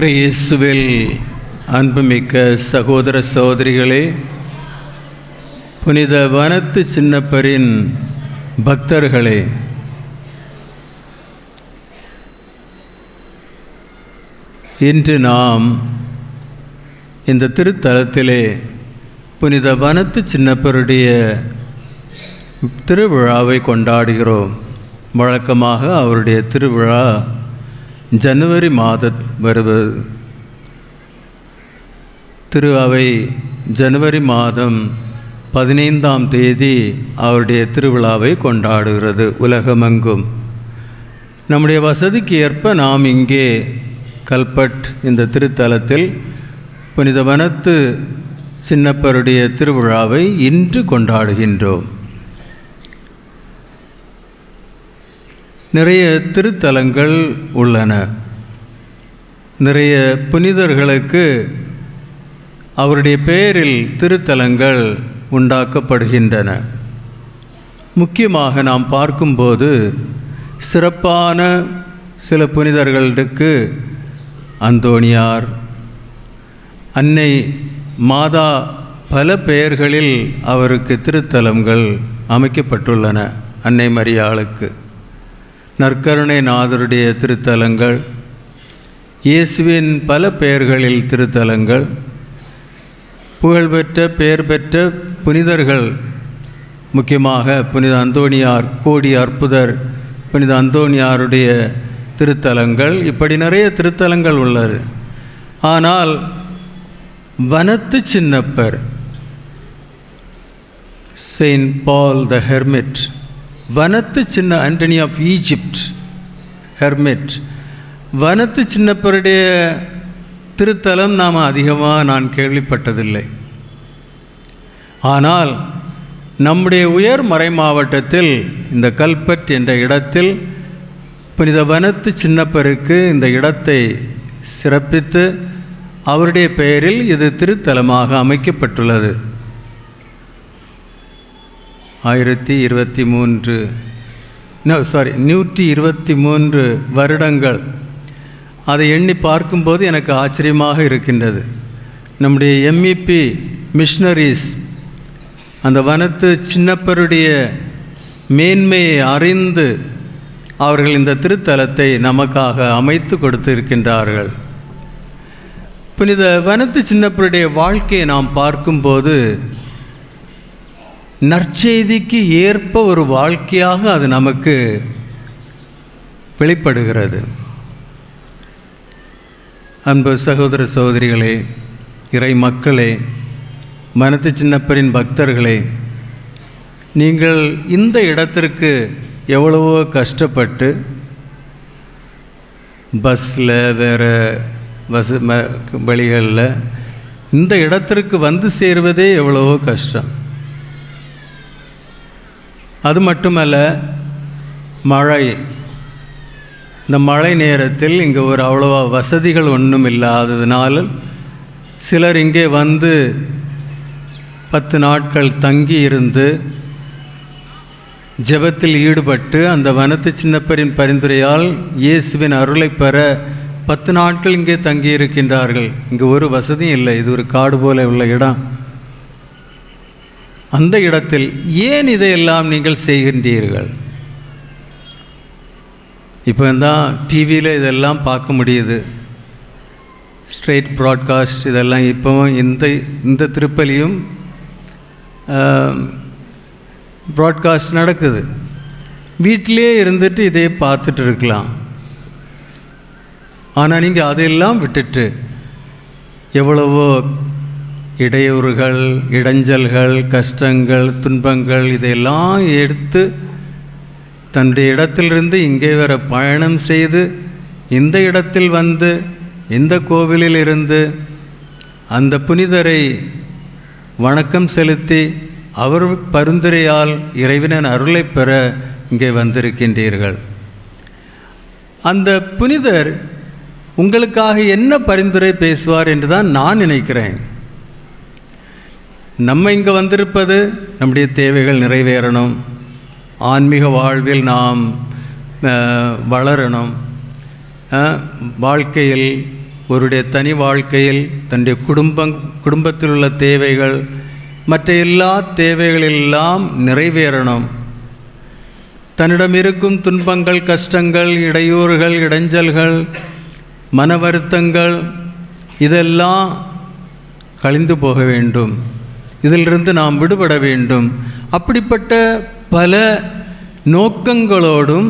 இயேசுவில் அன்புமிக்க சகோதர சகோதரிகளே புனித வனத்து சின்னப்பரின் பக்தர்களே இன்று நாம் இந்த திருத்தலத்திலே புனித வனத்து சின்னப்பருடைய திருவிழாவை கொண்டாடுகிறோம். வழக்கமாக அவருடைய திருவிழா ஜனவரி மாத வருவது திரு அவை ஜனவரி மாதம் பதினைந்தாம் தேதி அவருடைய திருவிழாவை கொண்டாடுகிறது உலகமெங்கும். நம்முடைய வசதிக்கு ஏற்ப நாம் இங்கே கல்பட் இந்த திருத்தலத்தில் புனித வனத்து சின்னப்பருடைய திருவிழாவை இன்று கொண்டாடுகின்றோம். நிறைய திருத்தலங்கள் உள்ளன. நிறைய புனிதர்களுக்கு அவருடைய பெயரில் திருத்தலங்கள் உண்டாக்கப்படுகின்றன. முக்கியமாக நாம் பார்க்கும்போது சிறப்பான சில புனிதர்களுக்கு அந்தோணியார் அன்னை மாதா பல பெயர்களில் அவருக்கு திருத்தலங்கள் அமைக்கப்பட்டுள்ளன அன்னை மரியாளுக்கு. நற்கருணை நாதருடைய திருத்தலங்கள் இயேசுவின் பல பெயர்களில் திருத்தலங்கள் புகழ்பெற்ற பெயர் பெற்ற புனிதர்கள் முக்கியமாக புனித அந்தோணியார் கோடி அற்புதர் புனித அந்தோணியாருடைய திருத்தலங்கள். இப்படி நிறைய திருத்தலங்கள் உள்ளது. ஆனால் வனத்து சின்னப்பர் செயின்ட் பால் த ஹெர்மிட் வனத்து சின்ன ஆண்டனி ஆஃப் ஈஜிப்ட் ஹெர்மிட். வனத்து சின்னப்பருடைய திருத்தலம் நாம் அதிகமாக நான் கேள்விப்பட்டதில்லை. ஆனால் நம்முடைய உயர் மறை மாவட்டத்தில் இந்த கல்பட் என்ற இடத்தில் புனித வனத்து சின்னப்பருக்கு இந்த இடத்தை சிறப்பித்து அவருடைய பெயரில் இது திருத்தலமாக அமைக்கப்பட்டுள்ளது. ஆயிரத்தி இருபத்தி மூன்று நோ சாரி நூற்றி இருபத்தி மூன்று வருடங்கள். அதை எண்ணி பார்க்கும்போது எனக்கு ஆச்சரியமாக இருக்கின்றது. நம்முடைய எம்இபி மிஷனரிஸ் அந்த வனத்து சின்னப்பருடைய மேன்மையை அறிந்து அவர்கள் இந்த திருத்தலத்தை நமக்காக அமைத்து கொடுத்திருக்கின்றார்கள். புனித வனத்து சின்னப்பருடைய வாழ்க்கையை நாம் பார்க்கும்போது நற்செய்திக்கு ஏற்ப ஒரு வாழ்க்கையாக அது நமக்கு வெளிப்படுகிறது. அன்பு சகோதர சகோதரிகளே இறை மக்களே மனத்து சின்னப்பரின் பக்தர்களே நீங்கள் இந்த இடத்திற்கு எவ்வளவோ கஷ்டப்பட்டு பஸ்ஸில் வேறு பஸ் ம வழிகளில் இந்த இடத்திற்கு வந்து சேருவதே எவ்வளவோ கஷ்டம். அது மட்டுமல்ல மழை. இந்த மழை நேரத்தில் இங்கே ஒரு அவ்வளோவா வசதிகள் ஒன்றும் இல்லாததுனால சிலர் இங்கே வந்து பத்து நாட்கள் தங்கி இருந்து ஜெபத்தில் ஈடுபட்டு அந்த வனத்து சின்னப்பரின் பரிந்துரையால் இயேசுவின் அருளை பெற பத்து நாட்கள் இங்கே தங்கி இருக்கின்றார்கள் இங்கே ஒரு வசதியும் இல்லை. இது ஒரு காடு போல உள்ள இடம். அந்த இடத்தில் ஏன் இதையெல்லாம் நீங்கள் செய்கின்றீர்கள்? இப்போ தான் டிவியில் இதெல்லாம் பார்க்க முடியுது. ஸ்ட்ரெயிட் ப்ராட்காஸ்ட் இதெல்லாம் இப்போவும் இந்த இந்த திருப்பலியும் ப்ராட்காஸ்ட் நடக்குது. வீட்டிலே இருந்துட்டு இதை பார்த்துட்டு இருக்கலாம். ஆனால் நீங்கள் அதையெல்லாம் விட்டுட்டு எவ்வளவோ இடையூறுகள் இடைஞ்சல்கள் கஷ்டங்கள் துன்பங்கள் இதையெல்லாம் எடுத்து தன்னுடைய இடத்திலிருந்து இங்கே வர பயணம் செய்து இந்த இடத்தில் வந்து இந்த கோவிலில் இருந்து அந்த புனிதரை வணக்கம் செலுத்தி அவர் பரிந்துரையால் இறைவனின் அருளை பெற இங்கே வந்திருக்கின்றீர்கள். அந்த புனிதர் உங்களுக்காக என்ன பரிந்துரை பேசுவார் என்று தான் நான் நினைக்கிறேன். நம்ம இங்கே வந்திருப்பது நம்முடைய தேவைகள் நிறைவேறணும். ஆன்மீக வாழ்வில் நாம் வளரணும். வாழ்க்கையில் ஒருடைய தனி வாழ்க்கையில் தன்னுடைய குடும்பம் குடும்பத்தில் உள்ள தேவைகள் மற்ற எல்லா தேவைகளெல்லாம் நிறைவேறணும். தன்னிடம் இருக்கும் துன்பங்கள் கஷ்டங்கள் இடையூறுகள் இடைஞ்சல்கள் மன வருத்தங்கள் இதெல்லாம் கழிந்து போக வேண்டும். இதிலிருந்து நாம் விடுபட வேண்டும். அப்படிப்பட்ட பல நோக்கங்களோடும்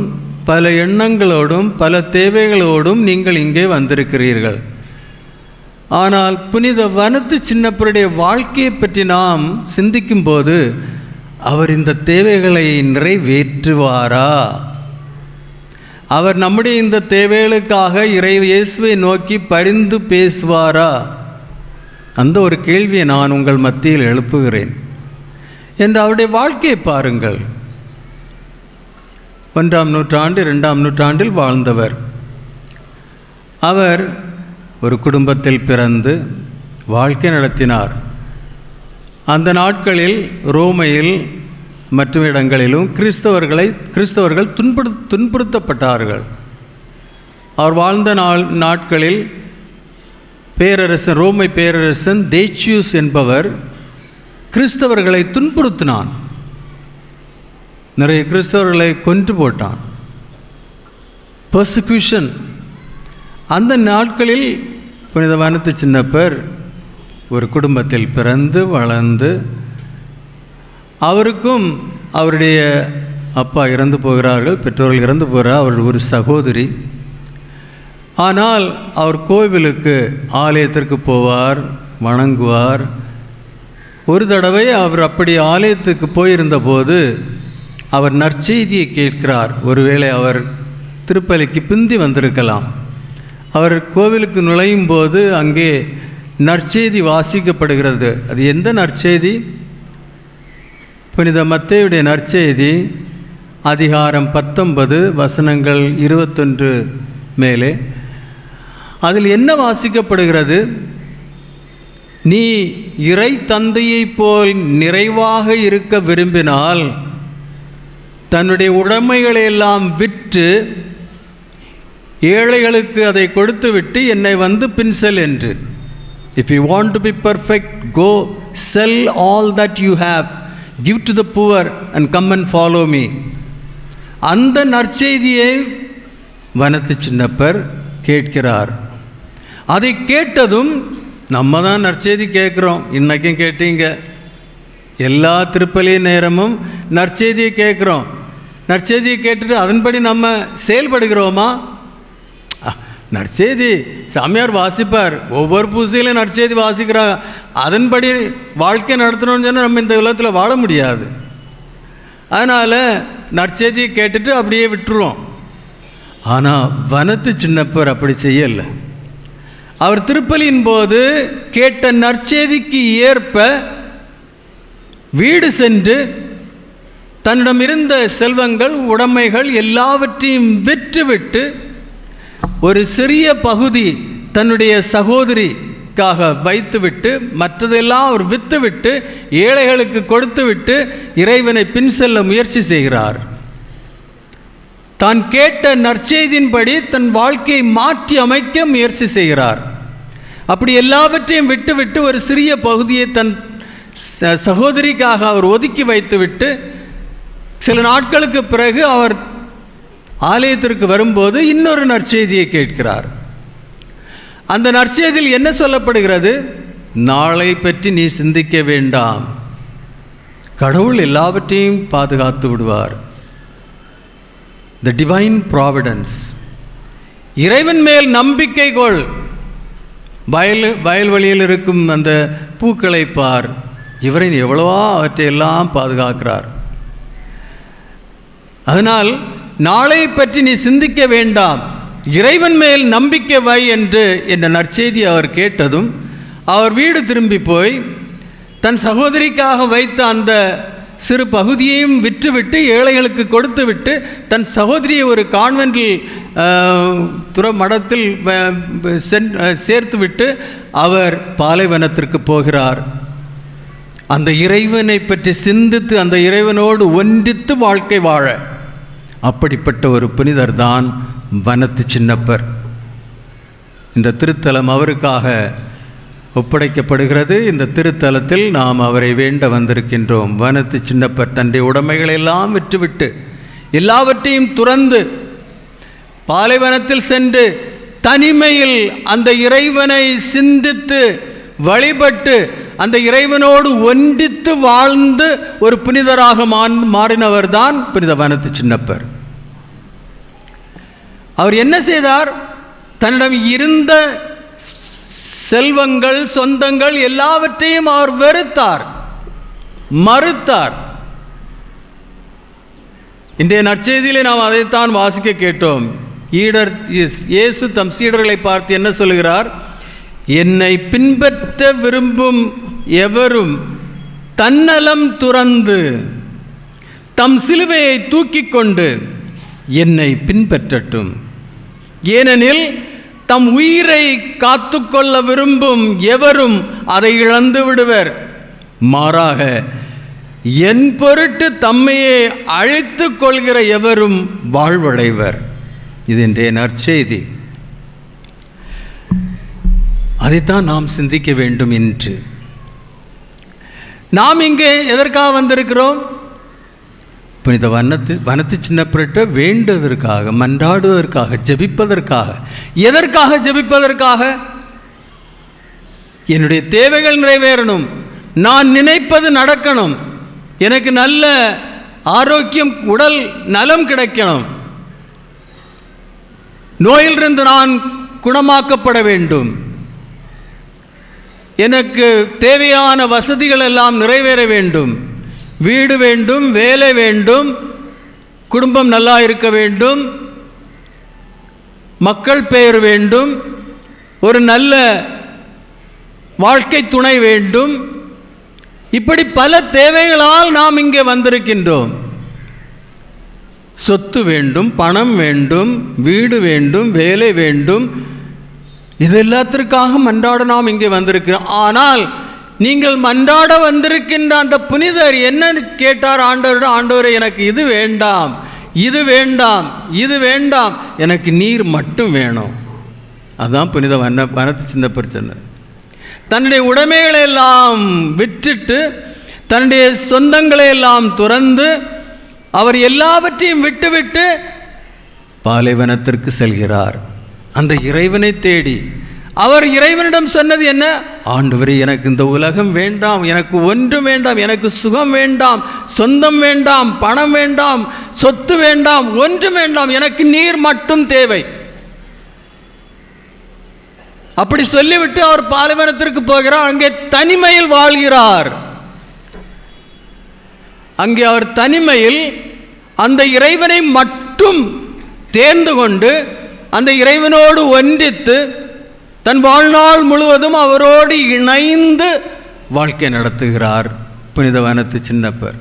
பல எண்ணங்களோடும் பல தேவைகளோடும் நீங்கள் இங்கே வந்திருக்கிறீர்கள். ஆனால் புனித வனத்து சின்னப்பருடைய வாழ்க்கையை பற்றி நாம் சிந்திக்கும்போது அவர் இந்த தேவைகளை நிறைவேற்றுவாரா? அவர் நம்முடைய இந்த தேவைகளுக்காக இறை இயேசுவை நோக்கி பரிந்து பேசுவாரா? அந்த ஒரு கேள்வியை நான் உங்கள் மத்தியில் எழுப்புகிறேன். என்று அவருடைய வாழ்க்கையை பாருங்கள். ஒன்றாம் நூற்றாண்டு இரண்டாம் நூற்றாண்டில் வாழ்ந்தவர். அவர் ஒரு குடும்பத்தில் பிறந்து வாழ்க்கை நடத்தினார். அந்த நாட்களில் ரோமையில் மற்றும் இடங்களிலும் கிறிஸ்தவர்களை கிறிஸ்தவர்கள் துன்புறு துன்புறுத்தப்பட்டார்கள். அவர் வாழ்ந்த நாள் நாட்களில் பேரரசன் ரோமை பேரரசன் தேச்சியூஸ் என்பவர் கிறிஸ்தவர்களை துன்புறுத்தினான். நிறைய கிறிஸ்தவர்களை கொன்று போட்டான். பர்சிக்யூஷன் அந்த நாட்களில் புனித வனத்து சின்னப்பர் ஒரு குடும்பத்தில் பிறந்து வளர்ந்து அவருக்கும் அவருடைய அப்பா இறந்து போகிறார்கள் பெற்றோர்கள் இறந்து போகிறார் அவர் ஒரு சகோதரி. ஆனால் அவர் கோவிலுக்கு ஆலயத்திற்கு போவார் வணங்குவார். ஒரு தடவை அவர் அப்படி ஆலயத்துக்கு போயிருந்தபோது அவர் நற்செய்தியை கேட்கிறார். ஒருவேளை அவர் திருப்பலிக்கு பிந்தி வந்திருக்கலாம். அவர் கோவிலுக்கு நுழையும் போது அங்கே நற்செய்தி வாசிக்கப்படுகிறது. அது எந்த நற்செய்தி? புனித மத்தேயுடைய நற்செய்தி அதிகாரம் பத்தொன்பது வசனங்கள் இருபத்தொன்று மேலே. அதில் என்ன வாசிக்கப்படுகிறது? நீ இறை தந்தையைப் போல் நிறைவாக இருக்க விரும்பினால் தன்னுடைய உடைமைகளை எல்லாம் விற்று ஏழைகளுக்கு அதை கொடுத்துவிட்டு என்னை வந்து பின்செல் என்று. If you want to be perfect go sell all that you have give to the poor and come and follow me அந்த நற்செய்தியை வனத்து சின்னப்பர் கேட்கிறார். அதை கேட்டதும் நம்ம தான் நற்செய்தி கேட்குறோம். இன்றைக்கும் கேட்டீங்க. எல்லா திருப்பலி நேரமும் நற்செய்தியை கேட்குறோம். நற்செய்தியை கேட்டுட்டு அதன்படி நம்ம செயல்படுகிறோமா? நற்செய்தி. சாமியார் வாசிப்பார். ஒவ்வொரு பூசையிலும் நற்செய்தி வாசிக்கிறாங்க அதன்படி வாழ்க்கை நடத்தணும்னு சொன்னால் நம்ம இந்த உலகத்தில் வாழ முடியாது. அதனால் நற்செய்தியை கேட்டுட்டு அப்படியே விட்டுருவோம். ஆனால் வனத்து சின்னப்பர் அப்படி செய்யலை. அவர் திருப்பலியின் போது கேட்ட நற்செய்திக்கு ஏற்ப வீடு சென்று தன்னிடம் இருந்த செல்வங்கள் உடைமைகள் எல்லாவற்றையும் விற்றுவிட்டு ஒரு சிறிய பகுதி தன்னுடைய சகோதரிக்காக வைத்துவிட்டு மற்றதெல்லாம் அவர் விற்றுவிட்டு ஏழைகளுக்கு கொடுத்துவிட்டு இறைவனை பின் செல்ல முயற்சி செய்கிறார். தான் கேட்ட நற்செய்தியின்படி தன் வாழ்க்கையை மாற்றி அமைக்க முயற்சி செய்கிறார். அப்படி எல்லாவற்றையும் விட்டுவிட்டு ஒரு சிறிய பகுதியை தன் ச- சகோதரிக்காக அவர் ஒதுக்கி வைத்துவிட்டு சில நாட்களுக்கு பிறகு அவர் ஆலயத்திற்கு வரும்போது இன்னொரு நற்செய்தியை கேட்கிறார். அந்த நற்செய்தியில் என்ன சொல்லப்படுகிறது? நாளை பற்றி நீ சிந்திக்க வேண்டாம். கடவுள் எல்லாவற்றையும் பாதுகாத்து விடுவார். த டிவைன் ப்ராவிடன்ஸ் இறைவன் மேல் நம்பிக்கை கொள். வயல் வயல்வெளியில் இருக்கும் அந்த பூக்களை பார். இவரை எவ்வளவா அவற்றை எல்லாம் பாதுகாக்கிறார். அதனால் நாளை பற்றி நீ சிந்திக்க வேண்டாம். இறைவன் மேல் நம்பிக்கை வை என்று என்ற நற்செய்தி அவர் கேட்டதும் அவர் வீடு திரும்பி போய் தன் சகோதரிக்காக வைத்த அந்த சிறு பகுதியையும் விற்றுவிட்டு ஏழைகளுக்கு கொடுத்துவிட்டு தன் சகோதரியை ஒரு கான்வென்டில் துற மடத்தில் சென்- சேர்த்துவிட்டு அவர் பாலைவனத்திற்கு போகிறார். அந்த இறைவனை பற்றி சிந்தித்து அந்த இறைவனோடு ஒன்றித்து வாழ்க்கை வாழ அப்படிப்பட்ட ஒரு புனிதர் தான் வனத்து சின்னப்பர். இந்த திருத்தலம் அவருக்காக ஒப்படைக்கப்படுகிறது. இந்த திருத்தலத்தில் நாம் அவரை வேண்ட வந்திருக்கின்றோம். வனத்து சின்னப்பர் தன்னுடைய உடைமைகளை எல்லாம் விற்றுவிட்டு எல்லாவற்றையும் துறந்து பாலைவனத்தில் சென்று தனிமையில் அந்த இறைவனை சிந்தித்து வழிபட்டு அந்த இறைவனோடு ஒன்றித்து வாழ்ந்து ஒரு புனிதராக மாறினவர் மாறினவர்தான் புனித வனத்து சின்னப்பர். அவர் என்ன செய்தார்? தன்னிடம் இருந்த செல்வங்கள் சொந்தங்கள் எல்லாவற்றையும் அவர் வெறுத்தார் மறுத்தார். இன்றைய நற்செய்தியிலே நாம் அதைத்தான் வாசிக்க கேட்டோம். ஈடர் இயேசு- இயேசு தம் சீடர்களை பார்த்து என்ன சொல்கிறார் என்னை பின்பற்ற விரும்பும் எவரும் தன்னலம் துறந்து தம் சிலுவையை தூக்கிக் கொண்டு என்னை பின்பற்றட்டும். ஏனெனில் தம் உயிரை காத்துக்கொள்ள விரும்பும் எவரும் அதை இழந்து விடுவர். மாறாக என் பொருட்டு தம்மையே அழித்துக் கொள்கிற எவரும் வாழ்வடைவர். இது இன்றைய நற்செய்தி. அதைத்தான் நாம் சிந்திக்க வேண்டும் என்று நாம் இங்கே எதற்காக வந்திருக்கிறோம்? இப்போ இந்த வனத்து வனத்து சின்னப்பிரட்ட வேண்டுவதற்காக மன்றாடுவதற்காக ஜெபிப்பதற்காக. எதற்காக ஜெபிப்பதற்காக? என்னுடைய தேவைகள் நிறைவேறணும். நான் நினைப்பது நடக்கணும். எனக்கு நல்ல ஆரோக்கியம் உடல் நலம் கிடைக்கணும். நோயிலிருந்து நான் குணமாக்கப்பட வேண்டும். எனக்கு தேவையான வசதிகள் எல்லாம் நிறைவேற வேண்டும். வீடு வேண்டும் வேலை வேண்டும் குடும்பம் நல்லா இருக்க வேண்டும் மக்கள் பெயர் வேண்டும் ஒரு நல்ல வாழ்க்கை துணை வேண்டும். இப்படி பல தேவைகளால் நாம் இங்கே வந்திருக்கின்றோம். சொத்து வேண்டும் பணம் வேண்டும் வீடு வேண்டும் வேலை வேண்டும். இது எல்லாத்திற்காக மன்றாட நாம் இங்கே வந்திருக்கிறோம். ஆனால் நீங்கள் மன்றாட வந்திருக்கின்ற அந்த புனிதர் என்னன்னு கேட்டார் ஆண்டவரிடம் ஆண்டவரை எனக்கு இது வேண்டாம் இது வேண்டாம் இது வேண்டாம் எனக்கு நீர் மட்டும் வேணும். அதுதான் புனித வன வனத்து சின்ன பிரச்சனை. தன்னுடைய உடைமைகளை எல்லாம் விற்றுட்டு தன்னுடைய சொந்தங்களை எல்லாம் துறந்து அவர் எல்லாவற்றையும் விட்டுவிட்டு பாலைவனத்திற்கு செல்கிறார். அந்த இறைவனை தேடி அவர் இறைவனிடம் சொன்னது என்ன? ஆண்டவரே எனக்கு இந்த உலகம் வேண்டாம் எனக்கு ஒன்றும் வேண்டாம் எனக்கு சுகம் வேண்டாம் சொந்தம் வேண்டாம் பணம் வேண்டாம் சொத்து வேண்டாம் ஒன்றும் வேண்டாம் எனக்கு நீர் மட்டும் தேவை. அப்படி சொல்லிவிட்டு அவர் பாலைவனத்திற்கு போகிறார். அங்கே தனிமையில் வாழ்கிறார். அங்கே அவர் தனிமையில் அந்த இறைவனை மட்டும் தேர்ந்து கொண்டு அந்த இறைவனோடு ஒன்றித்து தன் வாழ்நாள் முழுவதும் அவரோடு இணைந்து வாழ்க்கை நடத்துகிறார் புனித வனத்து சின்னப்பர்.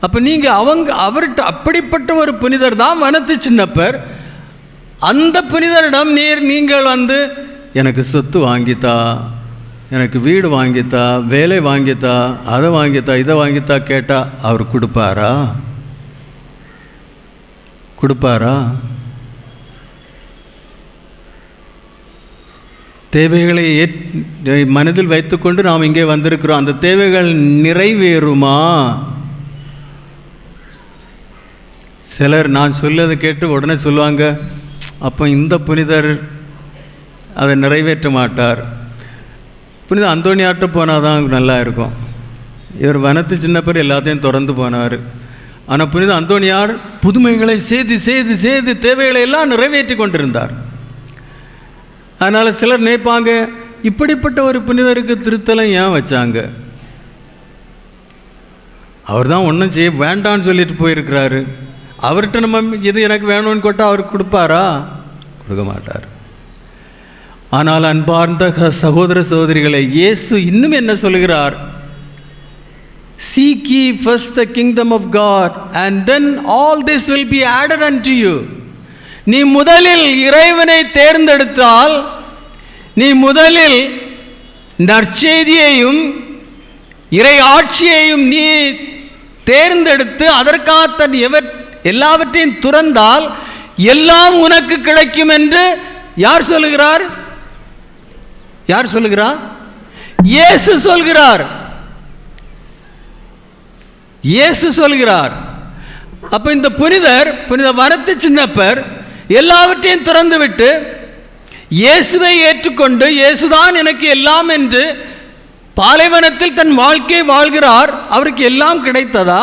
அப்போ நீங்கள் அவங்க அவர்கிட்ட அப்படிப்பட்ட ஒரு புனிதர் தான் வனத்து சின்னப்பர். அந்த புனிதரிடம் நீர் நீங்கள் வந்து எனக்கு சொத்து வாங்கித்தா எனக்கு வீடு வாங்கித்தா வேலை வாங்கித்தா அதை வாங்கித்தா இதை வாங்கித்தா கேட்டால் அவர் கொடுப்பாரா? கொடுப்பாரா? தேவைகளை ஏற் மனதில் வைத்துக்கொண்டு நாம் இங்கே வந்திருக்கிறோம். அந்த தேவைகள் நிறைவேறுமா? சிலர் நான் சொல்லதை கேட்டு உடனே சொல்லுவாங்க அப்போ இந்த புனிதர் அதை நிறைவேற்ற மாட்டார். புனித அந்தோணியாட்ட போனால் தான் நல்லா இருக்கும். இவர் வனத்து சின்ன பேர் எல்லாத்தையும் திறந்து போனார். ஆனால் புனித அந்தோணியார் புதுமைகளை செய்து செய்து செய்து தேவைகளை எல்லாம் நிறைவேற்றி கொண்டிருந்தார். அதனால் சிலர் நினைப்பாங்க இப்படிப்பட்ட ஒரு புனிதருக்கு திருத்தலம் ஏன் வச்சாங்க? அவர் தான் ஒன்றும் செய்ய வேண்டான்னு சொல்லிட்டு போயிருக்கிறாரு. அவர்கிட்ட நம்ம இது எனக்கு வேணும்னு கேட்டால் அவர் கொடுப்பாரா? கொடுக்க மாட்டார். ஆனால் அன்பார்ந்த சகோதர சகோதரிகளை இயேசு இன்னும் என்ன சொல்கிறார் Seek ye first the kingdom of God, and then all this will be added unto you. நீ முதலில் இறைவனை தேர்ந்தெடுத்தால் நீ முதலில் நற்செய்தியையும் இறை ஆட்சியையும் நீ தேர்ந்தெடுத்து அதற்காக தன் எவர் எல்லாவற்றையும் துறந்தால் எல்லாம் உனக்கு கிடைக்கும் என்று யார் சொல்லுகிறார்? யார் சொல்லுகிறார்? இயேசு சொல்கிறார். இயேசு சொல்கிறார். அப்போ இந்த புனிதர் புனித வரத்து சின்னப்பர் எல்லாவற்றையும் திறந்துவிட்டு இயேசுவை ஏற்றுக்கொண்டு இயேசுதான் எனக்கு எல்லாம் என்று பாலைவனத்தில் தன் வாழ்க்கை வாழ்கிறார் அவருக்கு எல்லாம் கிடைத்ததா?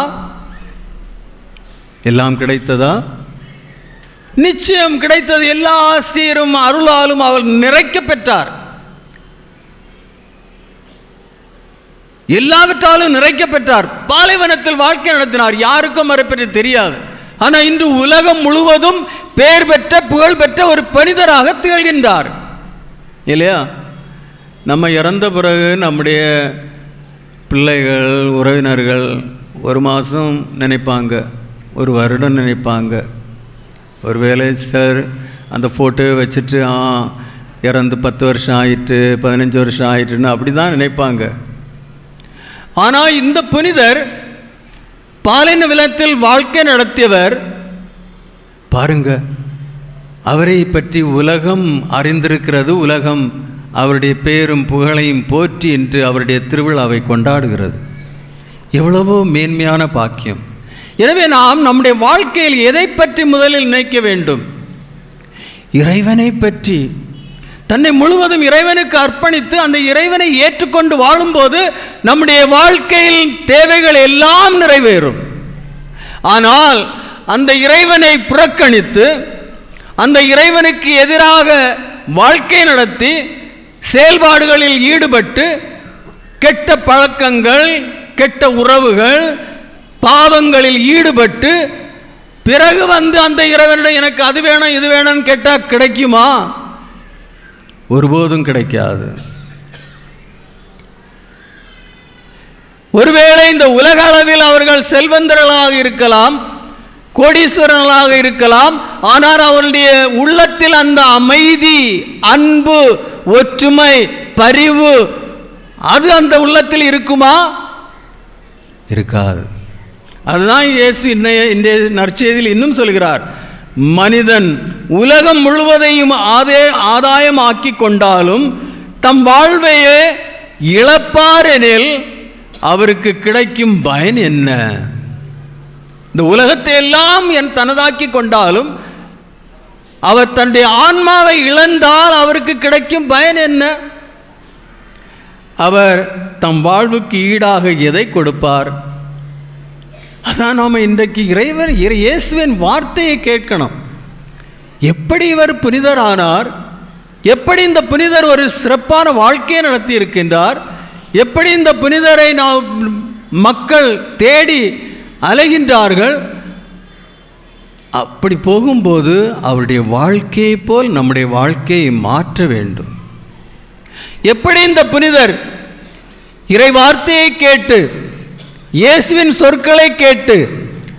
எல்லாம் கிடைத்ததா? நிச்சயம் கிடைத்தது. எல்லா ஆசிரியரும் அருளாலும் அவர் நிறைக்க பெற்றார். எல்லாவற்றாலும் நிறைக்க பெற்றார். பாலைவனத்தில் வாழ்க்கை நடத்தினார். யாருக்கும் அவரை பற்றி தெரியாது. ஆனால் இன்று உலகம் முழுவதும் பெயர் பெற்ற புகழ் பெற்ற ஒரு பணிதராக திகழ்கின்றார். இல்லையா? நம்ம இறந்த பிறகு நம்முடைய பிள்ளைகள் உறவினர்கள் ஒரு மாதம் நினைப்பாங்க ஒரு வருடம் நினைப்பாங்க. ஒருவேளை சார் அந்த ஃபோட்டோ வச்சுட்டு ஆ இறந்து பத்து வருஷம் ஆயிட்டு பதினஞ்சு வருஷம் ஆயிட்டுன்னு அப்படி தான் நினைப்பாங்க. ஆனால் இந்த புனிதர் பாலின விலத்தில் வாழ்க்கை நடத்தியவர் பாருங்க அவரை பற்றி உலகம் அறிந்திருக்கிறது. உலகம் அவருடைய பேரும் புகழையும் போற்றி என்று அவருடைய திருவிழாவை கொண்டாடுகிறது. எவ்வளவோ மேன்மையான பாக்கியம். எனவே நாம் நம்முடைய வாழ்க்கையில் எதை பற்றி முதலில் நினைக்க வேண்டும்? இறைவனை பற்றி தன்னை முழுவதும் இறைவனுக்கு அர்ப்பணித்து அந்த இறைவனை ஏற்றுக்கொண்டு வாழும்போது நம்முடைய வாழ்க்கையில் தேவைகள் எல்லாம் நிறைவேறும். ஆனால் அந்த இறைவனை புறக்கணித்து அந்த இறைவனுக்கு எதிராக வாழ்க்கை நடத்தி செயல்பாடுகளில் ஈடுபட்டு கெட்ட பழக்கங்கள் கெட்ட உறவுகள் பாவங்களில் ஈடுபட்டு பிறகு வந்து அந்த இறைவனிடம் எனக்கு அது வேணும் இது வேணும்னு கேட்டால் கிடைக்குமா? ஒருபோதும் கிடைக்காது. ஒருவேளை இந்த உலக அளவில் அவர்கள் செல்வந்தர்களாக இருக்கலாம் கோடீஸ்வரர்களாக இருக்கலாம் ஆனால் அவருடைய உள்ளத்தில் அந்த அமைதி அன்பு ஒற்றுமை பரிவு அது அந்த உள்ளத்தில் இருக்குமா? இருக்காது. அதுதான் இயேசு இன்னைய இன்றைய நற்செய்தியில் இன்னும் சொல்கிறார். மனிதன் உலகம் முழுவதையும் ஆதே ஆதாயமாக்கி கொண்டாலும் தம் வாழ்வையே இழப்பார் எனில் அவருக்கு கிடைக்கும் பயன் என்ன? இந்த உலகத்தை எல்லாம் என் தனதாக்கி கொண்டாலும் அவர் தன்னுடைய ஆன்மாவை இழந்தால் அவருக்கு கிடைக்கும் பயன் என்ன? அவர் தம் வாழ்வுக்கு ஈடாக எதை கொடுப்பார்? அதான் நாம் இன்றைக்கு இறைவன் இறை- இயேசுவின் வார்த்தையை கேட்கணும். எப்படி இவர் புனிதரானார்? எப்படி இந்த புனிதர் ஒரு சிறப்பான வாழ்க்கையை நடத்தி இருக்கின்றார் எப்படி இந்த புனிதரை நாம் மக்கள் தேடி அலைகின்றார்கள்? அப்படி போகும்போது அவருடைய வாழ்க்கையை போல் நம்முடைய வாழ்க்கையை மாற்ற வேண்டும். எப்படி இந்த புனிதர் இறை வார்த்தையை கேட்டு இயேசுவின் சொற்களை கேட்டு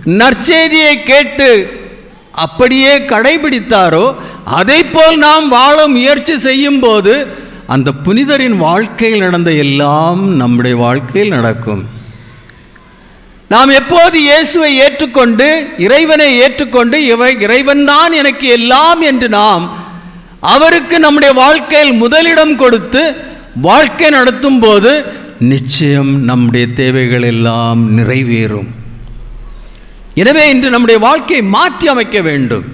நற்செய்தியை கேட்டு அப்படியே கடைபிடித்தாரோ அதைப்போல் நாம் வாழ முயற்சி செய்யும் போது அந்த புனிதரின் வாழ்க்கையில் நடந்த எல்லாம் நம்முடைய வாழ்க்கையில் நடக்கும். நாம் எப்போது இயேசுவை ஏற்றுக்கொண்டு இறைவனை ஏற்றுக்கொண்டு இவை இறைவன்தான் எனக்கு எல்லாம் என்று நாம் அவருக்கு நம்முடைய வாழ்க்கையில் முதலிடம் கொடுத்து வாழ்க்கை நடத்தும் போது நிச்சயம் நம்முடைய தேவைகள் எல்லாம் நிறைவேறும். எனவே இன்று நம்முடைய வாழ்க்கையை மாற்றி அமைக்க வேண்டும்.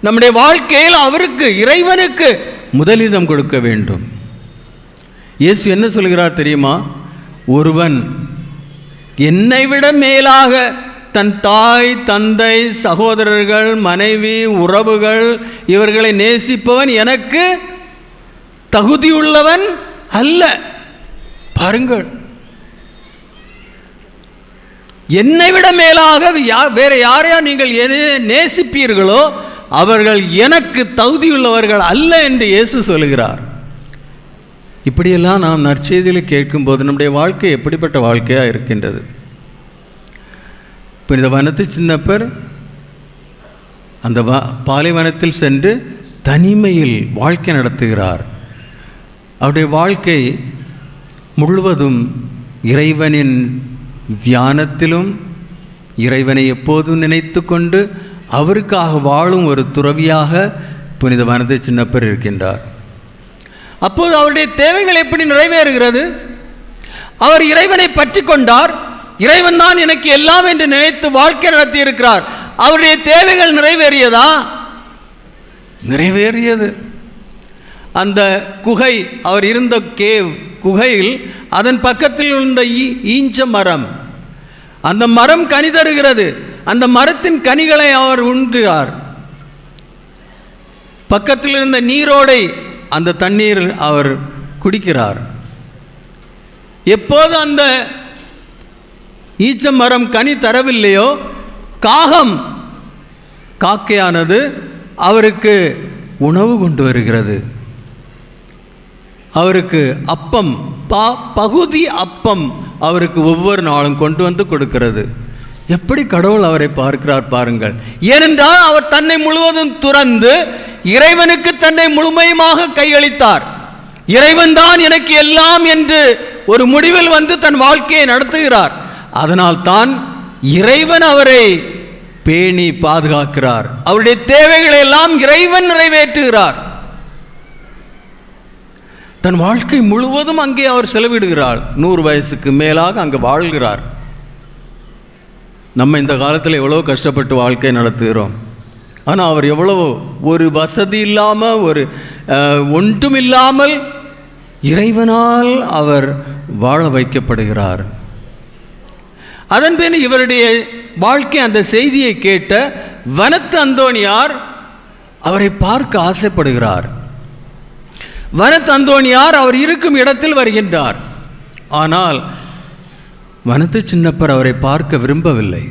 நம்முடைய வாழ்க்கையில் அவருக்கு இறைவனுக்கு முதலிடம் கொடுக்க வேண்டும். இயேசு என்ன சொல்கிறார் தெரியுமா? ஒருவன் என்னை விட மேலாக தன் தாய் தந்தை சகோதரர்கள் மனைவி உறவுகள் இவர்களை நேசிப்பவன் எனக்கு தகுதியுள்ளவன் அல்ல. பாருங்கள். என்னை விட மேலாக வேற யாரையா நீங்கள் எது நேசிப்பீர்களோ அவர்கள் எனக்கு தகுதியுள்ளவர்கள் அல்ல என்று இயேசு சொல்கிறார் இப்படியெல்லாம் நாம் நற்செய்தியில் கேட்கும்போது நம்முடைய வாழ்க்கை எப்படிப்பட்ட வாழ்க்கையாக இருக்கின்றது? புனித வனத்து சின்னப்பர் அந்த வ பாலைவனத்தில் சென்று தனிமையில் வாழ்க்கை நடத்துகிறார். அவருடைய வாழ்க்கை முழுவதும் இறைவனின் தியானத்திலும் இறைவனை எப்போதும் நினைத்து கொண்டு அவருக்காக வாழும் ஒரு துறவியாக புனித வனத்தை சின்னப்பர் இருக்கின்றார். அப்போது அவருடைய தேவைகள் எப்படி நிறைவேறுகிறது? அவர் இறைவனை பற்றி கொண்டார். இறைவன் தான் எனக்கு எல்லாம் என்று நினைத்து வாழ்க்கை நடத்தி இருக்கிறார். அவருடைய தேவைகள் நிறைவேறியதா? நிறைவேறியது. அந்த குகை அவர் இருந்த கேவ் குகையில் அதன் பக்கத்தில் இருந்த ஈ ஈஞ்ச மரம். அந்த மரம் கனி தருகிறது. அந்த மரத்தின் கனிகளை அவர் உண்கிறார். பக்கத்தில் இருந்த நீரோடை அந்த தண்ணீர் அவர் குடிக்கிறார். எப்போது அந்த ஈச்ச மரம் கனி தரவில்லையோ காகம் காக்கையானது அவருக்கு உணவு கொண்டு வருகிறது. அவருக்கு அப்பம் பா பகுதி அப்பம் அவருக்கு ஒவ்வொரு நாளும் கொண்டு வந்து கொடுக்கிறது. எப்படி கடவுள் அவரை பார்க்கிறார் பாருங்கள். ஏனென்றால் அவர் தன்னை முழுவதும் துறந்து இறைவனுக்கு தன்னை முழுமையுமாக கையளித்தார். இறைவன் தான் எனக்கு எல்லாம் என்று ஒரு முடிவில் வந்து தன் வாழ்க்கையை நடத்துகிறார். அதனால் தான் இறைவன் அவரை பேணி பாதுகாக்கிறார். அவருடைய தேவைகளை எல்லாம் இறைவன் நிறைவேற்றுகிறார். தன் வாழ்க்கை முழுவதும் அங்கே அவர் செலவிடுகிறார். நூறு வயசுக்கு மேலாக அங்கே வாழ்கிறார். நம்ம இந்த காலத்தில் எவ்வளோ கஷ்டப்பட்டு வாழ்க்கை நடத்துகிறோம். ஆனால் அவர் எவ்வளவோ ஒரு வசதி இல்லாமல் ஒரு ஒன்றும் இல்லாமல் இறைவனால் அவர் வாழ வைக்கப்படுகிறார். அதன் பின் இவருடைய வாழ்க்கை அந்த செய்தியை கேட்ட வனத்து அந்தோணியார் அவரை பார்க்க ஆசைப்படுகிறார். வனத்தந்தோணியார் அவர் இருக்கும் இடத்தில் வருகின்றார். ஆனால் வனத்து சின்னப்பர் அவரை பார்க்க விரும்பவில்லை.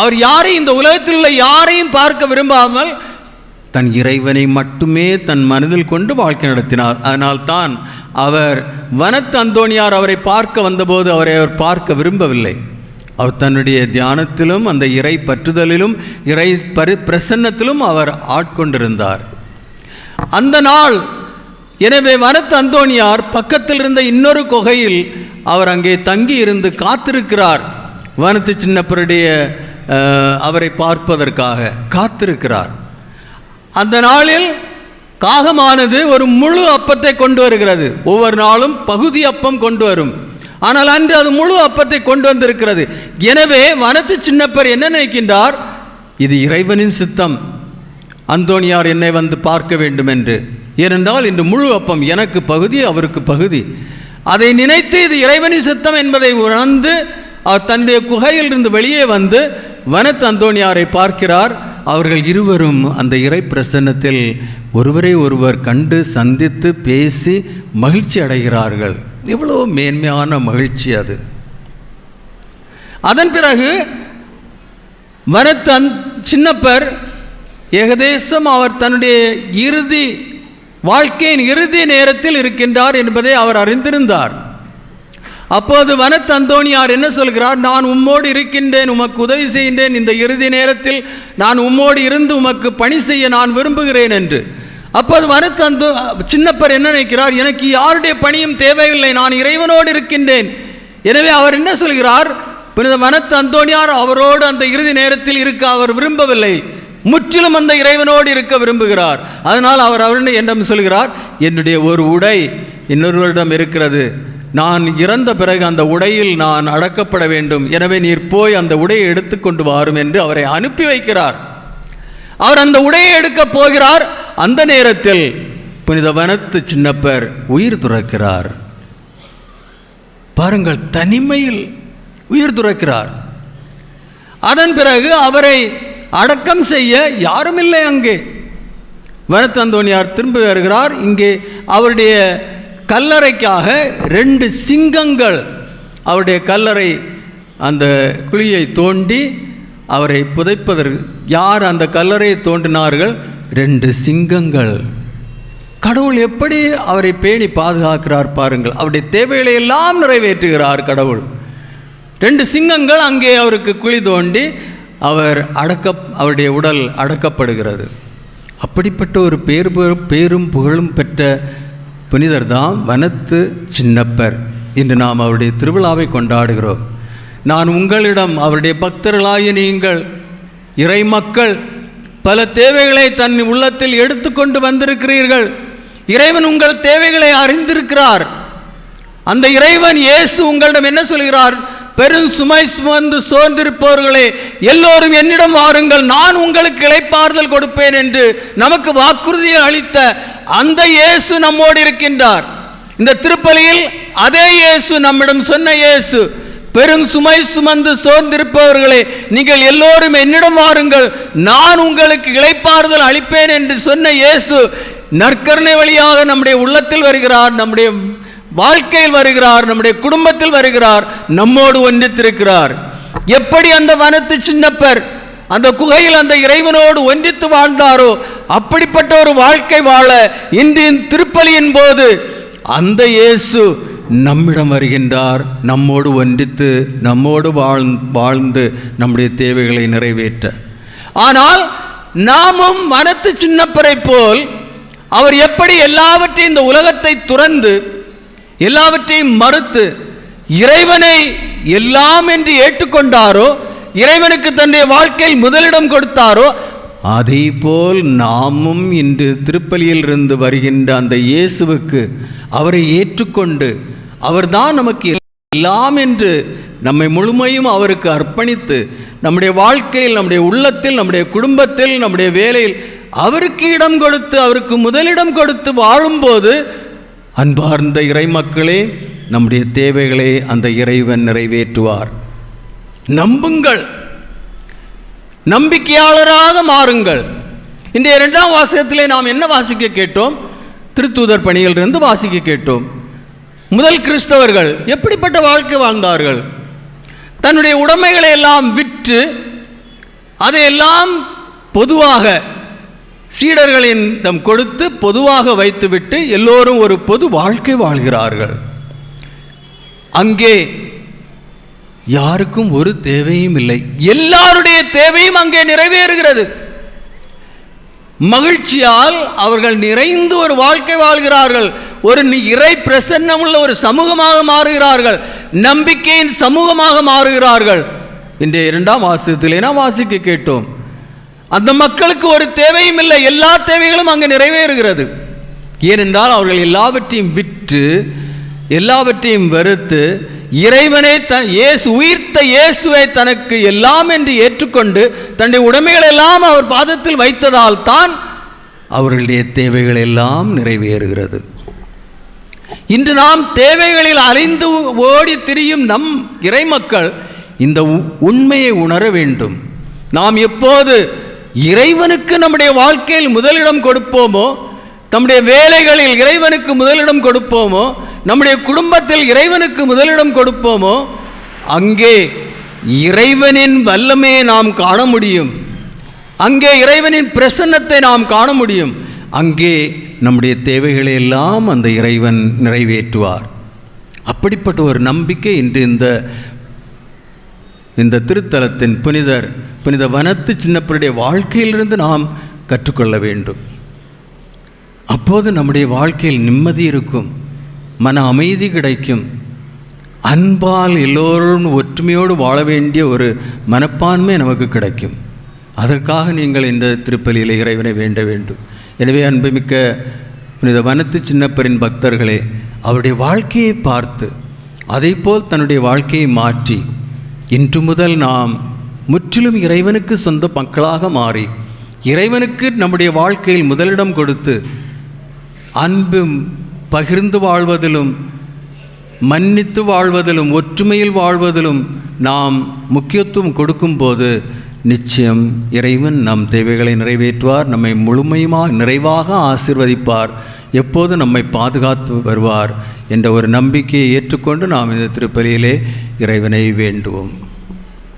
அவர் யாரையும் இந்த உலகத்தில் உள்ள யாரையும் பார்க்க விரும்பாமல் தன் இறைவனை மட்டுமே தன் மனதில் கொண்டு வாழ்க்கை நடத்தினார். அதனால்தான் அவர் வனத்து அந்தோணியார் அவரை பார்க்க வந்தபோது அவரை அவர் பார்க்க விரும்பவில்லை. அவர் தன்னுடைய தியானத்திலும் அந்த இறை பற்றுதலிலும் இறை பரி பிரசன்னத்திலும் அவர் ஆட்கொண்டிருந்தார். அந்த நாள் எனவே வனத்து அந்தோணியார் பக்கத்தில் இருந்த இன்னொரு குகையில் அவர் அங்கே தங்கி இருந்து காத்திருக்கிறார். வனத்து சின்னப்பருடைய அவரை பார்ப்பதற்காக காத்திருக்கிறார். அந்த நாளில் காகமானது ஒரு முழு அப்பத்தை கொண்டு வருகிறது. ஒவ்வொரு நாளும் பகுதி அப்பம் கொண்டு வரும். ஆனால் அன்று அது முழு அப்பத்தை கொண்டு வந்திருக்கிறது. எனவே வனத்து சின்னப்பர் என்ன நினைக்கின்றார்? இது இறைவனின் சித்தம். அந்தோணியார் என்னை வந்து பார்க்க வேண்டும் என்று ஏனென்றால் இன்று முழு அப்பம் எனக்கு பகுதி அவருக்கு பகுதி. அதை நினைத்து இது இறைவனின் சித்தம் என்பதை உணர்ந்து அவர் தன்னுடைய குகையிலிருந்து வெளியே வந்து வனத்து அந்தோணியாரை பார்க்கிறார். அவர்கள் இருவரும் அந்த இறை பிரசன்னத்தில் ஒருவரை ஒருவர் கண்டு சந்தித்து பேசி மகிழ்ச்சி அடைகிறார்கள். இவ்வளோ மேன்மையான மகிழ்ச்சி அது. அதன் பிறகு வனத்து அந் சின்னப்பர் ஏகதேசம் அவர் தன்னுடைய இறுதி வாழ்க்கையின் இறுதி நேரத்தில் இருக்கின்றார் என்பதை அவர் அறிந்திருந்தார். அப்போது வனத்தந்தோனியார் என்ன சொல்கிறார்? நான் உம்மோடு இருக்கின்றேன் உமக்கு உதவி செய்கின்றேன். இந்த இறுதி நேரத்தில் நான் உம்மோடு இருந்து உமக்கு பணி செய்ய நான் விரும்புகிறேன் என்று. அப்போது வனத்தந்து சின்னப்பர் என்ன நினைக்கிறார்? எனக்கு யாருடைய பணியும் தேவையில்லை. நான் இறைவனோடு இருக்கின்றேன். எனவே அவர் என்ன சொல்கிறார்? புனித வனத்து அந்தோணியார் அவரோடு அந்த இறுதி நேரத்தில் இருக்க அவர் விரும்பவில்லை. முற்றிலும் அந்த இறைவனோடு இருக்க விரும்புகிறார். அதனால் அவர் அவருடைய என்னிடம் சொல்கிறார் என்னுடைய ஒரு உடை இன்னொருவரிடம் இருக்கிறது. நான் இறந்த பிறகு அந்த உடையில் நான் அடக்கப்பட வேண்டும். எனவே நீர் போய் அந்த உடையை எடுத்துக்கொண்டு வாரும் என்று அவரை அனுப்பி வைக்கிறார். அவர் அந்த உடையை எடுக்கப் போகிறார். அந்த நேரத்தில் புனித வனத்து சின்னப்பர் உயிர் துறக்கிறார். பாருங்கள் தனிமையில் உயிர் துறக்கிறார். அதன் பிறகு அவரை அடக்கம் செய்ய யாரும் இல்லை அங்கே. வனத்தந்தோணியார் திரும்பி வருகிறார். இங்கே அவருடைய கல்லறைக்காக ரெண்டு சிங்கங்கள் அவருடைய கல்லறை அந்த குழியை தோண்டி அவரை புதைப்பதற்கு யார் அந்த கல்லறையை தோண்டினார்கள்? ரெண்டு சிங்கங்கள். கடவுள் எப்படி அவரை பேணி பாதுகாக்கிறார் பாருங்கள். அவருடைய தேவைகளை எல்லாம் நிறைவேற்றுகிறார் கடவுள். ரெண்டு சிங்கங்கள் அங்கே அவருக்கு குழி தோண்டி அவர் அடக்க அவருடைய உடல் அடக்கப்படுகிறது. அப்படிப்பட்ட ஒரு பேர் பேரும் புகழும் பெற்ற புனிதர் தான் வனத்து சின்னப்பர் இன்று நாம் அவருடைய திருவிழாவை கொண்டாடுகிறோம். நான் உங்களிடம் அவருடைய பக்தர்களாகிய நீங்கள் இறை மக்கள் பல தேவைகளை தன் உள்ளத்தில் எடுத்துக்கொண்டு வந்திருக்கிறீர்கள். இறைவன் உங்கள் தேவைகளை அறிந்திருக்கிறார். அந்த இறைவன் இயேசு உங்களிடம் என்ன சொல்கிறார்? பெரும் சுமை சுமந்து சோர்ந்திருப்பவர்களே எல்லோரும் என்னிடம் வாருங்கள். நான் உங்களுக்கு இழைப்பாறுதல் கொடுப்பேன் என்று நமக்கு வாக்குறுதியை அளித்த அந்த இயேசு நம்மோடு இருக்கின்றார். இந்த திருப்பலியில் அதே இயேசு நம்மிடம் சொன்ன இயேசு பெரும் சுமை சுமந்து சோர்ந்திருப்பவர்களே நீங்கள் எல்லோரும் என்னிடம் வாருங்கள். நான் உங்களுக்கு இழைப்பாறுதல் அளிப்பேன் என்று சொன்ன இயேசு நற்கருணை வழியாக நம்முடைய உள்ளத்தில் வருகிறார் நம்முடைய வாழ்க்கையில் வருகிறார் நம்முடைய குடும்பத்தில் வருகிறார் நம்மோடு ஒன்றித்திருக்கிறார். எப்படி அந்த வனத்து சின்னப்பர் அந்த குகையில் அந்த இறைவனோடு ஒன்றித்து வாழ்ந்தாரோ அப்படிப்பட்ட ஒரு வாழ்க்கை வாழ இன்றின் திருப்பலியின் போது அந்த இயேசு நம்மிடம் வருகின்றார் நம்மோடு ஒன்றித்து நம்மோடு வாழ் வாழ்ந்து நம்முடைய தேவைகளை நிறைவேற்ற. ஆனால் நாமும் மனத்து சின்னப்பரை போல் அவர் எப்படி எல்லாவற்றையும் இந்த உலகத்தை துறந்து எல்லாவற்றையும் மறுத்து இறைவனை எல்லாம் என்று ஏற்றுக்கொண்டாரோ இறைவனுக்கு தன்னுடைய வாழ்க்கையில் முதலிடம் கொடுத்தாரோ அதே போல் நாமும் இன்று திருப்பலியில் இருந்து வருகின்ற அந்த இயேசுவுக்கு அவரை ஏற்றுக்கொண்டு அவர்தான் நமக்கு எல்லாம் என்று நம்மை முழுமையும் அவருக்கு அர்ப்பணித்து நம்முடைய வாழ்க்கையில் நம்முடைய உள்ளத்தில் நம்முடைய குடும்பத்தில் நம்முடைய வேலையில் அவருக்கு இடம் கொடுத்து அவருக்கு முதலிடம் கொடுத்து வாழும்போது அன்பார்ந்த இறைமக்களே நம்முடைய தேவைகளை அந்த இறைவன் நிறைவேற்றுவார். நம்புங்கள். நம்பிக்கையாளராக மாறுங்கள். இந்த இரண்டாம் வாசகத்திலே நாம் என்ன வாசிக்க கேட்டோம்? திருத்தூதர் பணியிலிருந்து வாசிக்க கேட்டோம். முதல் கிறிஸ்தவர்கள் எப்படிப்பட்ட வாழ்க்கை வாழ்ந்தார்கள்? தன்னுடைய உடைமைகளை எல்லாம் விற்று அதையெல்லாம் பொதுவாக சீடர்களின் தம் கொடுத்து பொதுவாக வைத்துவிட்டு எல்லோரும் ஒரு பொது வாழ்க்கை வாழ்கிறார்கள். அங்கே யாருக்கும் ஒரு தேவையும் இல்லை. எல்லாருடைய தேவையும் அங்கே நிறைவேறுகிறது. மகிழ்ச்சியால் அவர்கள் நிறைந்து ஒரு வாழ்க்கை வாழ்கிறார்கள். ஒரு இறை பிரசன்னமுள்ள ஒரு சமூகமாக மாறுகிறார்கள். நம்பிக்கையின் சமூகமாக மாறுகிறார்கள். இன்றைய இரண்டாம் வாசகத்திலே நாம் வாசிக்க கேட்டோம். அந்த மக்களுக்கு ஒரு தேவையும் இல்லை. எல்லா தேவைகளும் அங்கே நிறைவேறுகிறது. ஏனென்றால் அவர்கள் எல்லாவற்றையும் விற்று எல்லாவற்றையும் வெறுத்து இறைவனை த இயேசு உயிர்த்த இயேசுவை தனக்கு எல்லாம் என்று ஏற்றுக்கொண்டு தன்னுடைய உடைமைகள் எல்லாம் அவர் பாதத்தில் வைத்ததால் தான் அவர்களுடைய தேவைகள் எல்லாம் நிறைவேறுகிறது. இன்று நாம் தேவைகளில் அலைந்து ஓடி திரியும் நம் இறைமக்கள் இந்த உ- உண்மையை உணர வேண்டும். நாம் எப்போது இறைவனுக்கு நம்முடைய வாழ்க்கையில் முதலிடம் கொடுப்போமோ நம்முடைய வேலைகளில் இறைவனுக்கு முதலிடம் கொடுப்போமோ நம்முடைய குடும்பத்தில் இறைவனுக்கு முதலிடம் கொடுப்போமோ அங்கே இறைவனின் வல்லமையை நாம் காண முடியும். அங்கே இறைவனின் பிரசன்னத்தை நாம் காண முடியும். அங்கே நம்முடைய தேவைகளை எல்லாம் அந்த இறைவன் நிறைவேற்றுவார். அப்படிப்பட்ட ஒரு நம்பிக்கை இன்று இந்த இந்த திருத்தலத்தின் புனிதர் புனித வனத்து சின்னப்பருடைய வாழ்க்கையிலிருந்து நாம் கற்றுக்கொள்ள வேண்டும். அப்போது நம்முடைய வாழ்க்கையில் நிம்மதி இருக்கும் மன அமைதி கிடைக்கும். அன்பால் எல்லோரும் ஒற்றுமையோடு வாழ வேண்டிய ஒரு மனப்பான்மை நமக்கு கிடைக்கும். அதற்காக நீங்கள் இந்த திருப்பலியில் இறைவனை வேண்ட வேண்டும். எனவே அன்புமிக்க புனித வனத்து சின்னப்பரின் பக்தர்களே அவருடைய வாழ்க்கையை பார்த்து அதைப்போல் தன்னுடைய வாழ்க்கையை மாற்றி இன்று முதல் நாம் முற்றிலும் இறைவனுக்கு சொந்த மக்களாக மாறி இறைவனுக்கு நம்முடைய வாழ்க்கையில் முதலிடம் கொடுத்து அன்பும் பகிர்ந்து வாழ்வதிலும் மன்னித்து வாழ்வதிலும் ஒற்றுமையில் வாழ்வதிலும் நாம் முக்கியத்துவம் கொடுக்கும்போது நிச்சயம் இறைவன் நம் தேவைகளை நிறைவேற்றுவார் நம்மை முழுமையுமாக நிறைவாக ஆசிர்வதிப்பார். எப்போது நம்மை பாதுகாத்து வருவார் என்ற ஒரு நம்பிக்கையை ஏற்றுக்கொண்டு நாம் இந்த திருப்பலியிலே இறைவனை வேண்டுவோம்.